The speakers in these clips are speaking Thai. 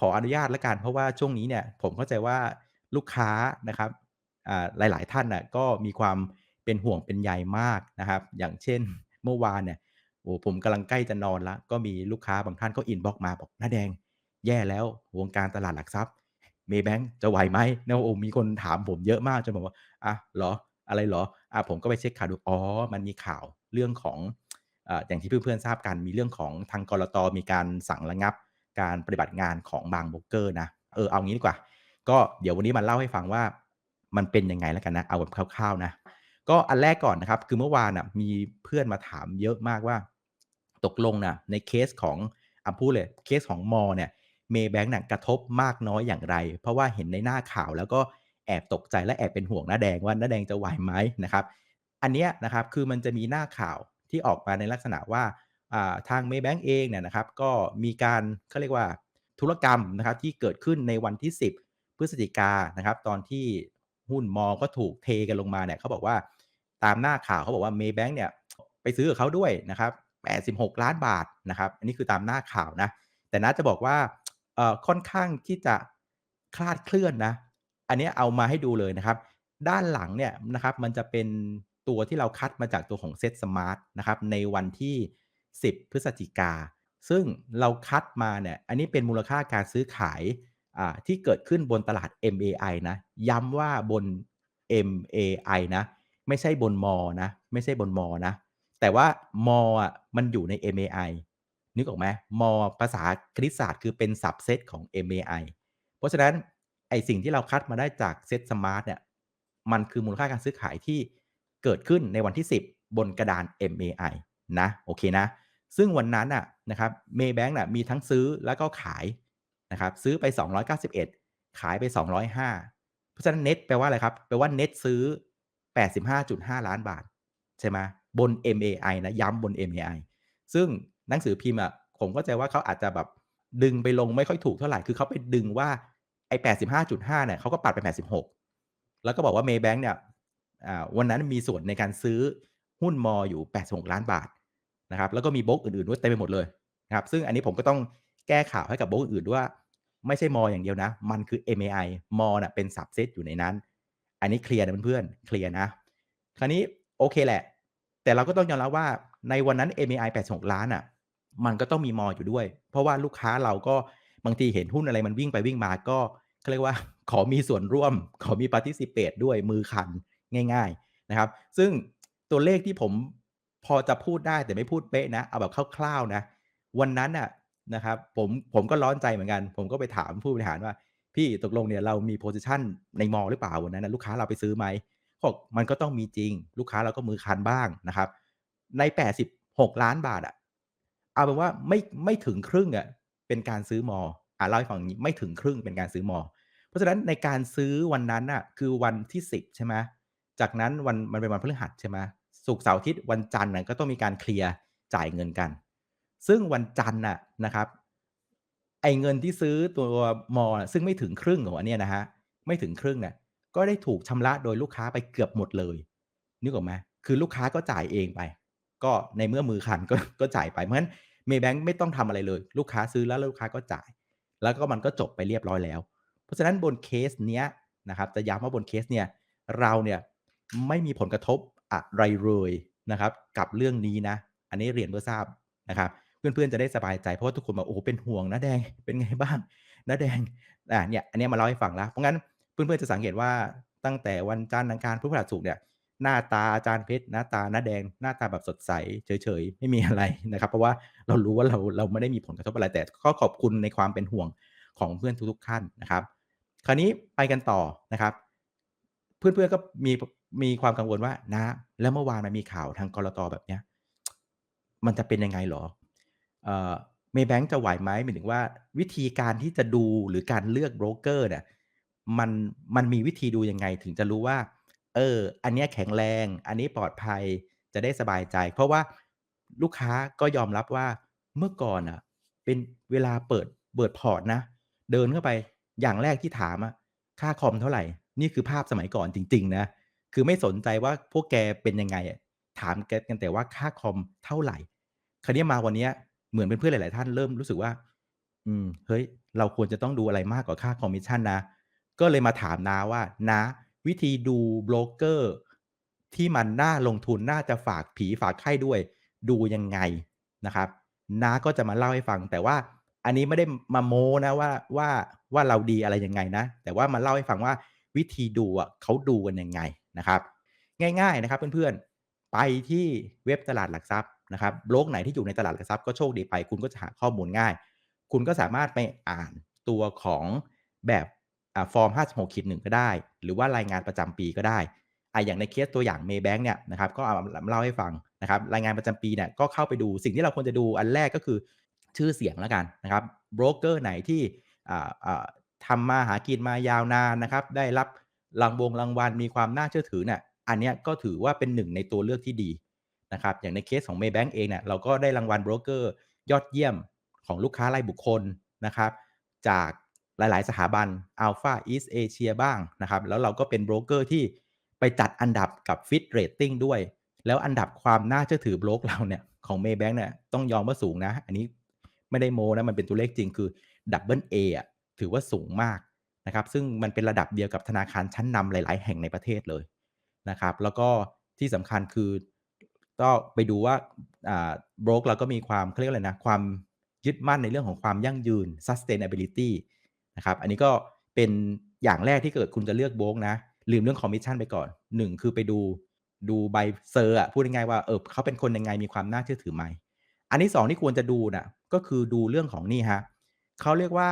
ขออนุญาตแล้วกัน เพราะว่าช่วงนี้เนี่ยผมเข้าใจว่าลูกค้านะครับอ่าหลาย ๆ ท่านน่ะก็มีความเป็นห่วงเป็นใยมากนะครับ อย่างเช่นเมื่อวานเนี่ยโอ้ผมกำลังใกล้จะนอนแล้วก็มีลูกค้าบางท่านก็อินบ็อกมาบอก"น้าแดง แย่แล้ววงการตลาดหลักทรัพย์ Maybank จะไหวไหม?"นะโอ้มีคนถามผมเยอะมากจนแบบว่า"อะเหรอ?อะไรเหรอ?"อาผมก็ไปเช็กข่าวดูอ๋อมันมีข่าวเรื่องของออย่างที่เพื่อนๆทราบกันมีเรื่องของทางกลต.มีการสั่งระงับ การปฏิบัติงานของบางโบรกเกอร์นะเออเอางี้ดีกว่า ก็เดี๋ยววันนี้มาเล่าให้ฟังว่ามันเป็นยังไงแล้วกันนะ เอาแบบคร่าวๆนะ ก็อันแรกก่อนนะครับ คือเมื่อวานน่ะมีเพื่อนมาถามเยอะมากว่า ตกลงน่ะในเคสของอะพูดเลยเคสของมอเนี่ย Maybank น่ะกระทบมากน้อยอย่างไร?เพราะว่าเห็นในหน้าข่าวแล้วก็แอบตกใจและแอบเป็นห่วงน้าแดงว่าน้าแดงจะไหวไหม?นะครับ อันเนี้ยนะครับคือมันจะมีหน้าข่าวที่ออกมาในลักษณะว่า ทาง Maybank เองเนี่ยนะครับก็มีการเขาเรียกว่าธุรกรรมนะครับที่เกิดขึ้นในวันที่ 10 พฤศจิกานะครับตอนที่หุ้นมอก็ถูกเทกันลงมาเนี่ยเขาบอกว่าตามหน้าข่าวเขาบอกว่า Maybank เนี่ยไปซื้อกับเขาด้วยนะครับ86,000,000บาทนะครับอันนี้คือตามหน้าข่าวนะ แต่น้าจะบอกว่าเอ่อค่อนข้างที่จะคลาดเคลื่อนนะ อันนี้เอามาให้ดูเลยนะครับ ด้านหลังเนี่ยนะครับมันจะเป็นตัวที่เราคัดมาจากตัวของ SedSmart นะครับในวันที่ 10 พฤศจิกา ซึ่งเราคัดมาเนี่ย อันนี้เป็นมูลค่าการซื้อขายที่เกิดขึ้นบนตลาด MAI นะ ย้ำว่าบน MAI นะ ไม่ใช่บนมอนะ ไม่ใช่บนมอนะ แต่ว่ามออะมันอยู่ใน MAI นึกออกไหม?มอภาษาคณิตศาสตร์คือเป็น Subset ของ MAI เพราะฉะนั้นไอสิ่งที่เราคัดมาได้จาก SedSmart เนี่ย มันคือมูลค่าการซื้อขายที่เกิดขึ้นในวันที่ 10 บนกระดาน MAI นะ โอเคนะ ซึ่งวันนั้นน่ะนะครับ Maybank น่ะมีทั้งซื้อแล้วก็ขายนะครับซื้อไป 291 ขายไป 205 เพราะฉะนั้นเน็ตแปลว่าอะไรครับ?แปลว่าเน็ตซื้อ 85.5 ล้านบาท ใช่ไหม?บน MAI นะย้ำบน MAI ซึ่งหนังสือพิมพ์อะผมเข้าใจว่าเขาอาจจะแบบดึงไปลงไม่ค่อยถูกเท่าไหร่ คือเขาไปดึงว่าไอ้85.5เนี่ยเขาก็ปัดไป 86 แล้วก็บอกว่า Maybank เนี่ยวันนั้นมีส่วนในการซื้อหุ้นมออยู่ 86,000,000บาท นะครับแล้วก็มีโบรกอื่นๆด้วยเต็มไปหมดเลยนะครับซึ่งอันนี้ผมก็ต้องแก้ข่าวให้กับโบรกอื่นๆด้วยว่าไม่ใช่มออย่างเดียวนะ มันคือ MAI มอน่ะเป็น Subset อยู่ในนั้น อันนี้เคลียร์นะเพื่อนๆเคลียร์นะ คราวนี้โอเคแหละ แต่เราก็ต้องยอมรับว่าในวันนั้น MAI 86,000,000น่ะ มันก็ต้องมีมออยู่ด้วย เพราะว่าลูกค้าเราก็บางทีเห็นหุ้นอะไรมันวิ่งไปวิ่งมาก็เขาเรียกว่าขอมีส่วนร่วม ขอมี participate ด้วยมือคันง่าย ๆนะครับ ซึ่งตัวเลขที่ผม พอจะพูดได้แต่ไม่พูดเป๊ะนะ เอาแบบคร่าวๆนะ วันนั้นน่ะนะครับ ผมผมก็ร้อนใจเหมือนกัน ผมก็ไปถามผู้บริหารว่า"พี่ตกลงเนี่ยเรามี position ในมอหรือเปล่าวันนั้นนะลูกค้าเราไปซื้อไหม?"เขาบอก"มันก็ต้องมีจริง ลูกค้าเราก็มือคันบ้างนะครับ"ใน 86,000,000บาทอะเอาเป็นว่าไม่ไม่ถึงครึ่งอะเป็นการซื้อมออาเล่าให้ฟังนี้ไม่ถึงครึ่งเป็นการซื้อมอ เพราะฉะนั้นในการซื้อวันนั้นน่ะคือวันที่ 10 ใช่ไหมจากนั้นวันมันเป็นวันพฤหัสใช่ไหม ศุกเสาร์อาทิตย์วันจันทร์น่ะก็ต้องมีการเคลียร์จ่ายเงินกัน ซึ่งวันจันทร์น่ะนะครับ ไอ้เงินที่ซื้อตัวมอซึ่งไม่ถึงครึ่งของอันเนี้ยนะครับไม่ถึงครึ่งเนี่ยก็ได้ถูกชำระโดยลูกค้าไปเกือบหมดเลยนึกออกไหม?คือลูกค้าก็จ่ายเองไป ก็ในเมื่อมือคันก็ก็จ่ายไปเพราะฉะนั้น Maybank ไม่ต้องทำอะไรเลย ลูกค้าซื้อแล้วแล้วลูกค้าก็จ่าย แล้วก็มันก็จบไปเรียบร้อยแล้ว เพราะฉะนั้นบนเคสเนี้ยนะครับจะย้ำว่าบนเคสเนี่ยเราเนี่ยไม่มีผลกระทบ อะไรเลยนะครับกับเรื่องนี้นะ อันนี้เรียนเพื่อทราบนะครับเพื่อนๆจะได้สบายใจเพราะว่าทุกคนบอก"โอ้เป็นห่วงน้าแดงเป็นไงบ้าง?น้าแดง"อ่าเนี่ยอันนี้มาเล่าให้ฟังแล้วเพราะงั้นเพื่อนๆจะสังเกตว่าตั้งแต่วันจันทร์อังคารพฤหัสศุกร์เนี่ยหน้าตาอาจารย์เพชรหน้าตาหน้าแดงหน้าตาแบบสดใสเฉยๆ ไม่มีอะไรนะครับ เพราะว่าเรารู้ว่าเราเราไม่ได้มีผลกระทบอะไรแต่ก็ขอบคุณในความเป็นห่วงของเพื่อนทุกๆท่านนะครับ คราวนี้ไปกันต่อนะครับ เพื่อนๆก็มี มีความกังวลว่า"น้าแล้วเมื่อวานมันมีข่าวทางกลต.แบบเนี้ยมันจะเป็นยังไงเหรอ?เอ่อ Maybank จะไหวไหม?"หมายถึงว่าวิธีการที่จะดูหรือการเลือกโบรกเกอร์เนี่ยมันมันมีวิธีดูยังไงถึงจะรู้ว่า เออ อันนี้แข็งแรง อันนี้ปลอดภัยจะได้สบายใจ เพราะว่าลูกค้าก็ยอมรับว่าเมื่อก่อนน่ะ เป็นเวลาเปิดเปิดพอร์ตนะ เดินเข้าไปอย่างแรกที่ถามอะ"ค่าคอมเท่าไหร่?"นี่คือภาพสมัยก่อนจริง ๆ นะ คือไม่สนใจว่าพวกแกเป็นยังไงอะถามแกกันแต่ว่าค่าคอมเท่าไหร่?คราวนี้มาวันนี้เหมือนเป็นเพื่อนหลาย ๆ ท่านเริ่มรู้สึกว่า อืม เฮ้ย เราควรจะต้องดูอะไรมากกว่าค่าคอมมิชชั่นนะ ก็เลยมาถามน้าว่าน้าวิธีดูโบรกเกอร์ที่มันน่าลงทุนน่าจะฝากผีฝากไข้ด้วย ดูยังไงนะครับน้าก็จะมาเล่าให้ฟัง แต่ว่าอันนี้ไม่ได้มาโมนะว่าว่าว่าเราดีอะไรยังไงนะ แต่ว่ามาเล่าให้ฟังว่าวิธีดูอะเขาดูกันยังไง นะครับ ง่ายๆนะครับเพื่อนๆ ไปที่เว็บตลาดหลักทรัพย์นะครับโบรกไหนที่อยู่ในตลาดหลักทรัพย์ก็โชคดีไป คุณก็จะหาข้อมูลง่าย คุณก็สามารถไปอ่านตัวของแบบอฟอร์ม 56ขีด1ก็ได้ หรือว่ารายงานประจำปีก็ได้อ่าอย่างในเคสตัวอย่าง Maybank เนี่ยนะครับก็เอามาเล่าให้ฟังนะครับรายงานประจำปีเนี่ยก็เข้าไปดูสิ่งที่เราควรจะดูอันแรกก็คือชื่อเสียงแล้วกันนะครับโบรกเกอร์ไหนที่ทำมาหากินมายาวนานนะครับได้รับ รางวงรางวัลมีความน่าเชื่อถือเนี่ยอันนี้ก็ถือว่าเป็นหนึ่งในตัวเลือกที่ดีนะครับอย่างในเคสของ Maybank เองเนี่ยเราก็ได้รางวัลโบรกเกอร์ยอดเยี่ยมของลูกค้ารายบุคคลนะครับจากหลาย ๆ สถาบัน Alpha East Asia บ้างนะครับแล้วเราก็เป็นโบรกเกอร์ที่ไปจัดอันดับกับ Fit Rating ด้วย แล้วอันดับความน่าเชื่อถือโบรกเราเนี่ยของ Maybank เนี่ยต้องยอมว่าสูงนะ อันนี้ไม่ได้โมนะมันเป็นตัวเลขจริงคือ Double A อะถือว่าสูงมาก นะครับซึ่งมันเป็นระดับเดียวกับธนาคารชั้นนำหลาย ๆ แห่งในประเทศเลยนะครับ แล้วก็ที่สำคัญคือก็ไปดูว่าอ่าโบรกเราก็มีความเขาเรียกอะไรนะความยึดมั่นในเรื่องของความยั่งยืน sustainability นะครับอันนี้ก็เป็นอย่างแรกที่เกิดคุณจะเลือกโบรกนะ ลืมเรื่องคอมมิชชั่นไปก่อน 1 คือไปดูดูใบเซอร์อะพูดง่ายๆว่าเออเขาเป็นคนยังไงมีความน่าเชื่อถือไหม อันที่ 2 ที่ควรจะดูน่ะก็คือดูเรื่องของนี่ฮะเขาเรียกว่า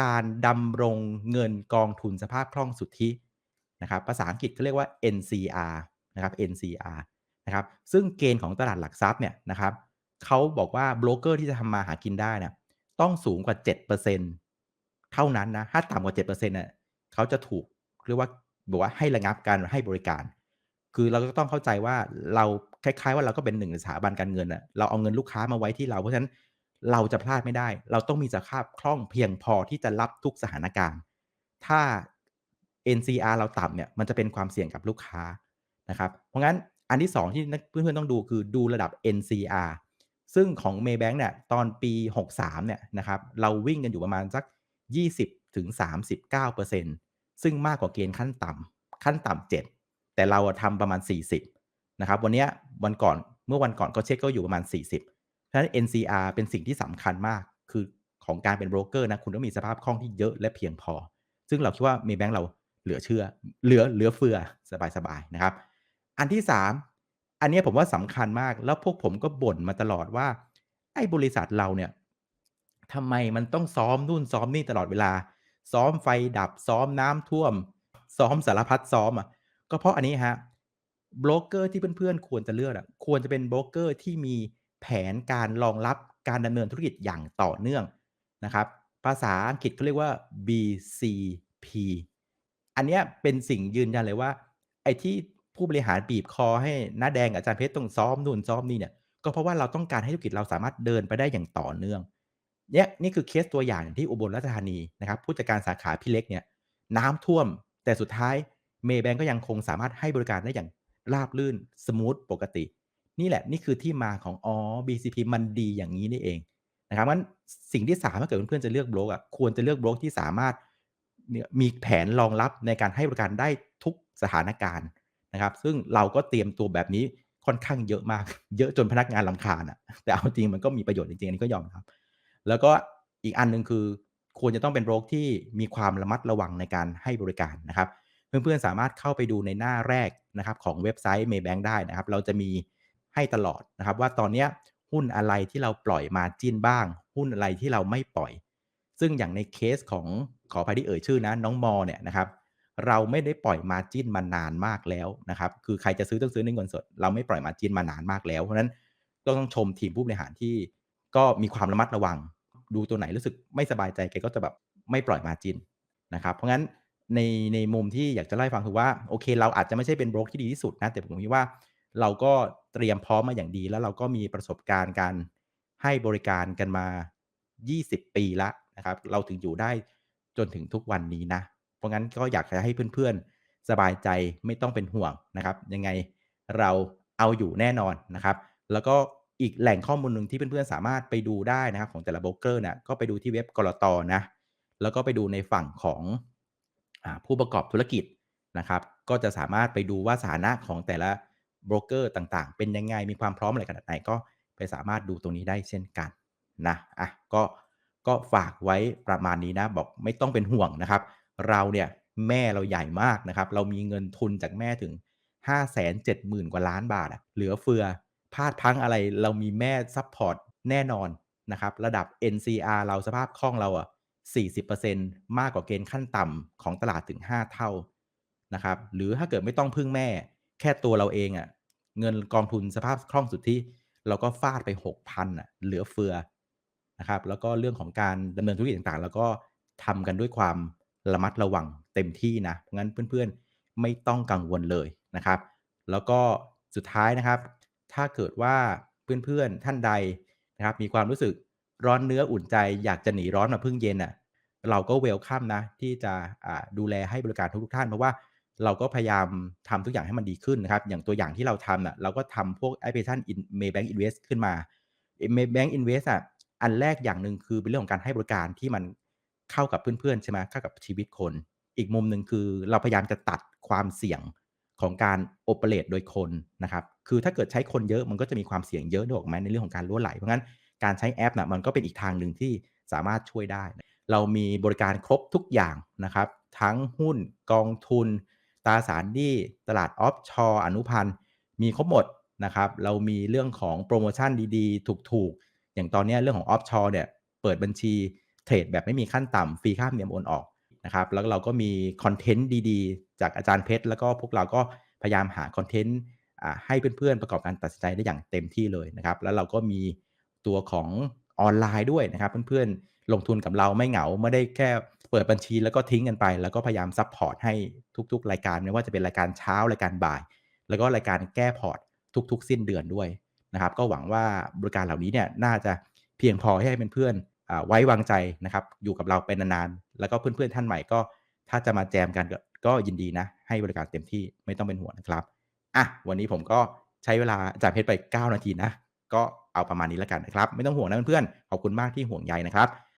การดำรงเงินกองทุนสภาพคล่องสุทธินะครับภาษาอังกฤษเขาเรียกว่า NCR นะครับ NCR นะครับซึ่งเกณฑ์ของตลาดหลักทรัพย์เนี่ยนะครับเขาบอกว่าโบรกเกอร์ที่จะทำมาหากินได้นะต้องสูงกว่า 7%เท่านั้นนะถ้าต่ำกว่า 7%เน่ยเขาจะถูกเรียกว่าบอกว่าให้ระงับการให้บริการ คือเราก็ต้องเข้าใจว่าเราคล้ายๆ ว่าเราก็เป็นหนึ่งในสถาบันการเงินอะเราเอาเงินลูกค้ามาไว้ที่เราเพราะฉะนั้น เราจะพลาดไม่ได้ เราต้องมีสภาพคล่องเพียงพอที่จะรับทุกสถานการณ์ ถ้า NCR เราต่ำเนี่ยมันจะเป็นความเสี่ยงกับลูกค้านะครับ เพราะงั้นอันที่ 2 ที่เพื่อนๆต้องดูคือดูระดับ NCR ซึ่งของ Maybank เนี่ยตอนปี 63เนี่ยนะครับเราวิ่งกันอยู่ประมาณสัก 20-39%ซึ่งมากกว่าเกณฑ์ขั้นต่ำขั้นต่ำ7แต่เราทำประมาณ 40นะครับวันนี้วันก่อนเมื่อวันก่อนก็เช็คก็อยู่ประมาณ 40 เพราะฉะนั้น NCR เป็นสิ่งที่สำคัญมาก คือของการเป็นโบรกเกอร์นะ คุณต้องมีสภาพคล่องที่เยอะและเพียงพอ ซึ่งเราคิดว่า Maybank เราเหลือเชื่อ เหลือเหลือเฟือสบายๆนะครับ อันที่ 3 อันนี้ผมว่าสำคัญมาก แล้วพวกผมก็บ่นมาตลอดว่า ไอ้บริษัทเราเนี่ยทำไมมันต้องซ้อมนู่นซ้อมนี่ตลอดเวลา ซ้อมไฟดับซ้อมน้ำท่วม ซ้อมสารพัดซ้อมอะก็เพราะอันนี้ฮะโบรกเกอร์ที่เพื่อนๆควรจะเลือกอะควรจะเป็นโบรกเกอร์ที่มี แผนการรองรับการดำเนินธุรกิจอย่างต่อเนื่องนะครับ ภาษาอังกฤษเขาเรียกว่า BCP อันนี้เป็นสิ่งยืนยันเลยว่า ไอ้ที่ผู้บริหารบีบคอให้น้าแดงกับอาจารย์เพชรต้องซ้อมนู่นซ้อมนี่เนี่ยก็เพราะว่าเราต้องการให้ธุรกิจเราสามารถเดินไปได้อย่างต่อเนื่องเนี่ยนี่คือเคสตัวอย่างที่อุบลราชธานีนะครับ ผู้จัดการสาขาพี่เล็กเนี่ยน้ำท่วม แต่สุดท้ายเมย์แบงก็ยังคงสามารถให้บริการได้อย่างราบลื่นสมูทปกติ นี่แหละนี่คือที่มาของอ๋อ BCP มันดีอย่างนี้นี่เองนะครับงั้นสิ่งที่สามถ้าเกิดเพื่อนๆจะเลือกโบรกอะควรจะเลือกโบรกที่สามารถมีแผนรองรับในการให้บริการได้ทุกสถานการณ์นะครับ ซึ่งเราก็เตรียมตัวแบบนี้ค่อนข้างเยอะมาก เยอะจนพนักงานลำคาญอะ แต่เอาจริงมันก็มีประโยชน์จริงๆอันนี้ก็ยอมครับ แล้วก็อีกอันหนึ่งคือ ควรจะต้องเป็นโรคที่มีความระมัดระวังในการให้บริการนะครับ เพื่อนๆสามารถเข้าไปดูในหน้าแรกนะครับของเว็บไซต์ Maybank ได้นะครับ เราจะมี ให้ตลอดนะครับ ว่าตอนนี้หุ้นอะไรที่เราปล่อยมาจิ้นบ้าง หุ้นอะไรที่เราไม่ปล่อย ซึ่งอย่างในเคสของขออภัยที่เอ่ยชื่อนะน้องมอเนี่ยนะครับเราไม่ได้ปล่อยมาจิ้นมานานมากแล้วนะครับ คือใครจะซื้อต้องซื้อในเงินสด เราไม่ปล่อยมาจิ้นมานานมากแล้ว เพราะฉะนั้นก็ต้องชมทีมผู้บริหารที่ก็มีความระมัดระวัง ดูตัวไหนรู้สึกไม่สบายใจแกก็จะแบบไม่ปล่อยมาจิ้นนะครับ เพราะงั้นในในมุมที่อยากจะเล่าให้ฟังคือว่าโอเค เราอาจจะไม่ใช่เป็นโบรกที่ดีที่สุดนะแต่ผมคิดว่า เราก็เตรียมพร้อมมาอย่างดี แล้วเราก็มีประสบการณ์การให้บริการกันมา 20 ปีแล้วนะครับ เราถึงอยู่ได้จนถึงทุกวันนี้นะ เพราะงั้นก็อยากจะให้เพื่อนๆ สบายใจไม่ต้องเป็นห่วงนะครับ ยังไงเราเอาอยู่แน่นอนนะครับ แล้วก็อีกแหล่งข้อมูลหนึ่งที่เพื่อนๆ สามารถไปดูได้นะครับ ของแต่ละโบรกเกอร์นี่ยก็ไปดูที่เว็บกลตนะ แล้วก็ไปดูในฝั่งของอผู้ประกอบธุรกิจนะครับ ก็จะสามารถไปดูว่าสถานะของแต่ละ โบรกเกอร์ต่างๆ เป็นยังไงมีความพร้อมอะไรขนาดไหนก็ไปสามารถดูตรงนี้ได้เช่นกันนะอะก็ก็ฝากไว้ประมาณนี้นะ บอกไม่ต้องเป็นห่วงนะครับ เราเนี่ยแม่เราใหญ่มากนะครับ เรามีเงินทุนจากแม่ถึง 5 7 0 0 0 0 กว่าล้านบาทอะเหลือเฟือพลาดพังอะไรเรามีแม่ซัพพอร์ตแน่นอนนะครับ ระดับ NCR เราสภาพคล่องเราอะ40%มากกว่าเกณฑ์ขั้นต่ำของตลาดถึง 5 เท่านะครับ หรือถ้าเกิดไม่ต้องพึ่งแม่ แค่ตัวเราเองอะเงินกองทุนสภาพคล่องสุดที่เราก็ฟาดไป6,000อะเหลือเฟือนะครับ แล้วก็เรื่องของการดำเนินธุรกิจต่างๆเราก็ทำกันด้วยความระมัดระวังเต็มที่นะงั้นเพื่อนๆไม่ต้องกังวลเลยนะครับ แล้วก็สุดท้ายนะครับ ถ้าเกิดว่าเพื่อนๆท่านใดนะครับ มีความรู้สึกร้อนเนื้ออุ่นใจ อยากจะหนีร้อนมาพึ่งเย็นอะเราก็เวลคัมนะที่จะดูแลให้บริการทุกๆท่านเพราะว่า เราก็พยายามทำทุกอย่างให้มันดีขึ้นนะครับ อย่างตัวอย่างที่เราทำอะเราก็ทำพวกแอปพลิเคชัน Maybank Invest ขึ้นมา Maybank Invest อะอันแรกอย่างหนึ่งคือเป็นเรื่องของการให้บริการที่มันเข้ากับเพื่อนๆใช่ไหมเข้ากับชีวิตคน อีกมุมหนึ่งคือเราพยายามจะตัดความเสี่ยงของการโอเปเรตโดยคนนะครับ คือถ้าเกิดใช้คนเยอะมันก็จะมีความเสี่ยงเยอะด้วยออกไหมในเรื่องของการรั่วไหล เพราะงั้นการใช้แอปนะมันก็เป็นอีกทางหนึ่งที่สามารถช่วยได้ เรามีบริการครบทุกอย่างนะครับ ทั้งหุ้นกองทุน ตราสารหนี้ตลาดออฟชอร์อนุพันธ์มีครบหมดนะครับ เรามีเรื่องของโปรโมชั่นดีๆ ถูกๆ อย่างตอนนี้เรื่องของออฟชอร์เนี่ยเปิดบัญชีเทรดแบบไม่มีขั้นต่ำฟรีค่าธรรมเนียมโอนออกนะครับ แล้วเราก็มีคอนเทนต์ดีๆ จากอาจารย์เพชร แล้วก็พวกเราก็พยายามหาคอนเทนต์ให้เพื่อนๆ ประกอบการตัดสินใจได้อย่างเต็มที่เลยนะครับ แล้วเราก็มีตัวของออนไลน์ด้วยนะครับ เพื่อนๆ ลงทุนกับเราไม่เหงาไม่ได้แค่เปิดบัญชีแล้วก็ทิ้งกันไป แล้วก็พยายามซัพพอร์ตให้ทุก ๆ รายการไม่ว่าจะเป็นรายการเช้ารายการบ่าย แล้วก็รายการแก้พอร์ตทุก ๆ สิ้นเดือนด้วยนะครับก็หวังว่าบริการเหล่านี้เนี่ยน่าจะเพียงพอให้เป็นเพื่อนไว้วางใจนะครับอยู่กับเราเป็นนานๆแล้วก็เพื่อนๆท่านใหม่ก็ ถ้าจะมาแจมกันก็ยินดีนะ ให้บริการเต็มที่ไม่ต้องเป็นห่วงนะครับอะวันนี้ผมก็ใช้เวลาจ่ายเพชรไป 9 นาทีนะ ก็เอาประมาณนี้แล้วกันนะครับ ไม่ต้องห่วงนะเพื่อนๆขอบคุณมากที่ห่วงใยนะครับ